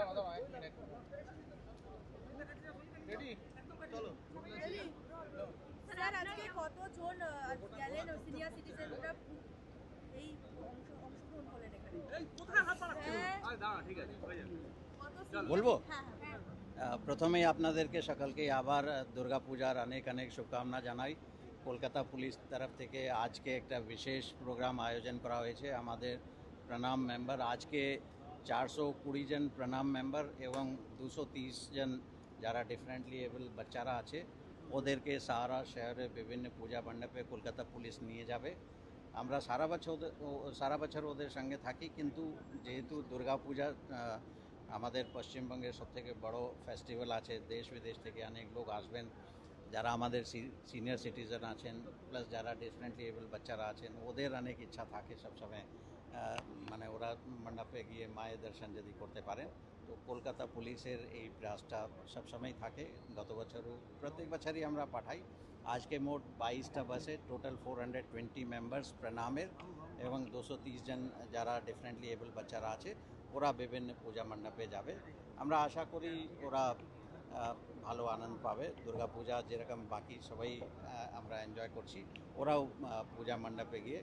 দাঁড়া দাঁড়া এক মিনিট। রেডি চলো বলব? প্রথমেই আপনাদেরকে সকালকে আবার দুর্গাপূজার অনেক অনেক শুভকামনা জানাই। কলকাতা পুলিশ তরফ থেকে আজকে একটা বিশেষ প্রোগ্রাম আয়োজন করা হয়েছে। আমাদের প্রণাম মেম্বার আজকে চারশো কুড়ি জন প্রণাম মেম্বার এবং দুশো তিরিশ জন যারা ডিফারেন্টলি এবল বাচ্চারা আছে ওদেরকে সারা শহরে বিভিন্ন পূজা মণ্ডপে কলকাতা পুলিশ নিয়ে যাবে আমরা সারা বছর ওদের- ও- সারা বছর ওদের সঙ্গে থাকি কিন্তু যেহেতু দুর্গাপূজা আহ, আমাদের পশ্চিমবঙ্গের সবথেকে বড় ফেস্টিভ্যাল আছে দেশ বিদেশ থেকে অনেক লোক আসবেন যারা আমাদের সিনিয়র সিটিজেন আছেন প্লাস যারা ডিফারেন্টলি এবল বাচ্চারা আছেন ওদের অনেক ইচ্ছা থাকে সবসময় আহ, মানে ওরা মণ্ডপে গিয়ে মায়ের দর্শন যদি করতে পারেন, তো কলকাতা পুলিশের এই প্রয়াসটা সবসময় থাকে। গত বছরও প্রত্যেক বছরই আমরা পাঠাই। আজকে মোট বাইশটা বাসে total four hundred twenty members প্রণামের এবং দুশো তিরিশ জন যারা ডিফারেন্টলি এবল বাচ্চারা আছে, ওরা বিভিন্ন পূজা মণ্ডপে যাবে। আমরা আশা করি ওরা ভালো আনন্দ পাবে। দুর্গা পূজা যেরকম বাকি সবাই আমরা এনজয় করছি, ওরাও পূজা মণ্ডপে গিয়ে